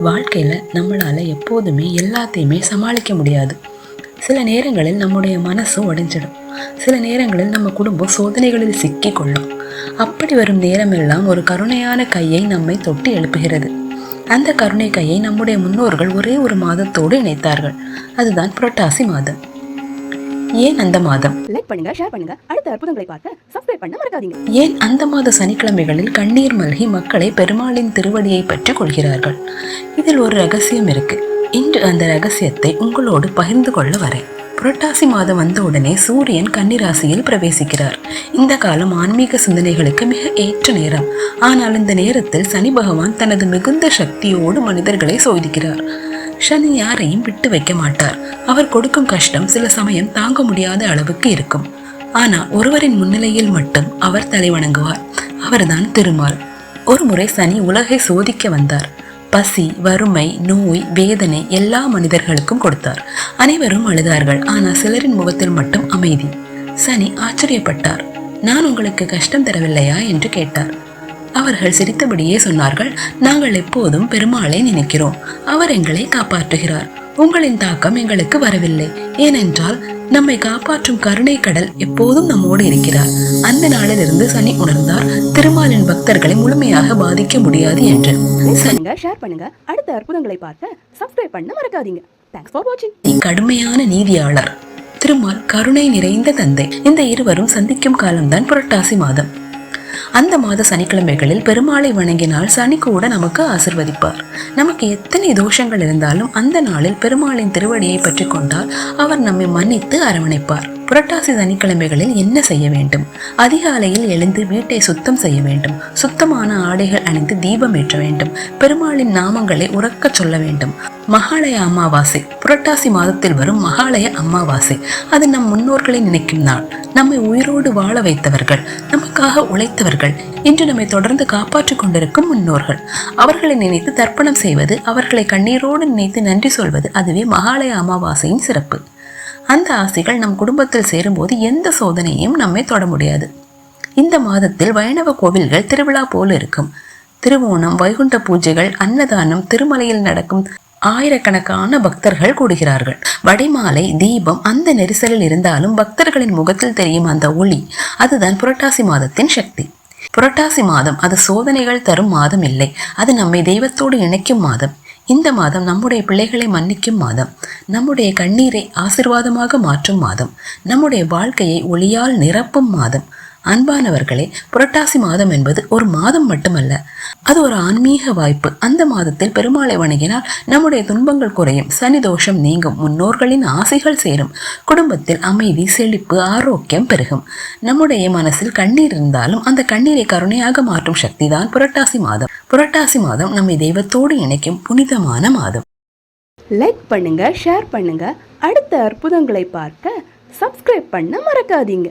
வாழ்க்கையில் நம்மளால் எப்போதுமே எல்லாத்தையுமே சமாளிக்க முடியாது. சில நேரங்களில் நம்முடைய மனசு உடைஞ்சிடும் சில நேரங்களில் நம்ம குடும்பம் சோதனைகளில் சிக்கி கொள்ளும் அப்படி வரும் நேரமெல்லாம் ஒரு கருணையான கையை நம்மை தொட்டு எழுப்புகிறது. அந்த கருணை கையை நம்முடைய முன்னோர்கள் ஒரே ஒரு மாதத்தோடு இணைத்தார்கள். அதுதான் புரட்டாசி மாதம். ஏன் அந்த மாதம்? லைக் பண்ணுங்க ஷேர் பண்ணுங்க. அடுத்த அற்புதங்களை பார்க்க சப்ஸ்கிரைப் பண்ண மறக்காதீங்க. ஏன் அந்த மாத சனிக்கிழமைகளில் கண்ணீர் மல்கி மக்களை பெருமாளின் திருவடியை பற்றி கொள்கிறார்கள்? இதில் ஒரு ரகசியம் இருக்கு. இன்று அந்த ரகசியத்தை உங்களோடு பகிர்ந்து கொள்ள வரேன். புரட்டாசி மாதம் வந்த உடனே சூரியன் கன்னிராசியில் பிரவேசிக்கிறார். இந்த காலம் ஆன்மீக சிந்தனைகளுக்கு மிக ஏற்ற நேரம். ஆனால் இந்த நேரத்தில் சனி பகவான் தனது மிகுந்த சக்தியோடு மனிதர்களை சோதிக்கிறார். சனி யாரையும் விட்டு வைக்க மாட்டார். அவர் கொடுக்கும் கஷ்டம் சில சமயம் தாங்க முடியாத அளவுக்கு இருக்கும். ஆனா ஒருவரின் முன்னிலையில் மட்டும் அவர் தலைவணங்குவார் அவர்தான் திருமால். ஒரு முறை சனி உலகை சோதிக்க வந்தார். பசி வறுமை நோய் வேதனை எல்லா மனிதர்களுக்கும் கொடுத்தார். அனைவரும் அழுதார்கள் ஆனால் சிலரின் முகத்தில் மட்டும் அமைதி. சனி ஆச்சரியப்பட்டார். நான் உங்களுக்கு கஷ்டம் தரவில்லையா? என்று கேட்டார். அவர்கள் சிரித்தபடியே சொன்னார்கள் நாங்கள் எப்போதும் பெருமாளை நினைக்கிறோம். அவர் எங்களை காப்பாற்றுகிறார். உங்களின் தாக்கம் எங்களுக்கு வரவில்லை. ஏனென்றால் நம்மை காப்பாற்றும் கருணை கடல் எப்போதும் நம்மோடு இருக்கிறார். அந்த நாளிலிருந்து சனி உணர்ந்தார் திருமாலின் பக்தர்களை முழுமையாக பாதிக்க முடியாது என்று. ஷேர் பண்ணுங்க அடுத்த அற்புதங்களை பார்க்க சப்ஸ்கிரைப் பண்ண மறக்காதீங்க. தேங்க்ஸ் ஃபார் வாட்சிங் கடுமையான நீதியாளர். திருமால் கருணை நிறைந்த தந்தை. இந்த இருவரும் சந்திக்கும் காலம்தான் புரட்டாசி மாதம். அந்த மாத சனிக்கிழமைகளில் பெருமாளை வணங்கினால் சனி கூட நமக்கு ஆசிர்வதிப்பார். நமக்கு எத்தனை தோஷங்கள் இருந்தாலும் அந்த நாளில் பெருமாளின் திருவடியை பற்றி கொண்டால் அவர் நம்மை மன்னித்து அரவணைப்பார். புரட்டாசி சனிக்கிழமைகளில் என்ன செய்ய வேண்டும்? அதிகாலையில் எழுந்து வீட்டை சுத்தம் செய்ய வேண்டும். சுத்தமான ஆடைகள் அணிந்து தீபம் ஏற்ற வேண்டும். பெருமாளின் நாமங்களை உறக்கச் சொல்ல வேண்டும். மகாலய அமாவாசை. புரட்டாசி மாதத்தில் வரும் மகாலய அமாவாசை. அது நம் முன்னோர்களை நினைக்கும் நாள். நம்மை உயிரோடு வாழ வைத்தவர்கள் நமக்காக உழைத்தவர்கள் இன்று நம்மை தொடர்ந்து காப்பாற்றிக் கொண்டிருக்கும் முன்னோர்கள். அவர்களை நினைத்து தர்ப்பணம் செய்வது அவர்களை கண்ணீரோடு நினைத்து நன்றி சொல்வது அதுவே மகாலய அமாவாசையின் சிறப்பு. அந்த ஆசைகள் நம் குடும்பத்தில் சேரும்போது எந்த சோதனையும் நம்மை தொட முடியாது. இந்த மாதத்தில் வைணவ கோவில்கள் திருவிழா போல இருக்கும். திருவோணம் வைகுண்ட பூஜைகள் அன்னதானம் திருமலையில் நடக்கும் ஆயிரக்கணக்கான பக்தர்கள் கூடுகிறார்கள். வடிமாலை தீபம் அந்த நெரிசலில் இருந்தாலும் பக்தர்களின் முகத்தில் தெரியும் அந்த ஒளி. அதுதான் புரட்டாசி மாதத்தின் சக்தி. புரட்டாசி மாதம் அது சோதனைகள் தரும் மாதம் இல்லை. அது நம்மை தெய்வத்தோடு இணைக்கும் மாதம். இந்த மாதம் நம்முடைய பிள்ளைகளை மன்னிக்கும் மாதம். நம்முடைய கண்ணீரை ஆசிர்வாதமாக மாற்றும் மாதம். நம்முடைய வாழ்க்கையை ஒளியால் நிரப்பும் மாதம். அன்பானவர்களே புரட்டாசி மாதம் என்பது ஒரு மாதம் மட்டுமல்ல. அது ஒரு ஆன்மீக வாய்ப்பு. அந்த மாதத்தில் பெருமாளை வணங்கினால் நம்முடைய துன்பங்கள் குறையும் சனி தோஷம் நீங்கும் முன்னோர்களின் ஆசைகள் சேரும் குடும்பத்தில் அமைதி செழிப்பு ஆரோக்கியம் பெருகும். நம்முடைய மனசில் கண்ணீர் இருந்தாலும் அந்த கண்ணீரை கருணையாக மாற்றும் சக்தி தான் புரட்டாசி மாதம். புரட்டாசி மாதம் நம்மை தெய்வத்தோடு இணைக்கும் புனிதமான மாதம். லைக் பண்ணுங்க ஷேர் பண்ணுங்க. அடுத்த அற்புதங்களை பார்க்க சப்ஸ்கிரைப் பண்ண மறக்காதீங்க.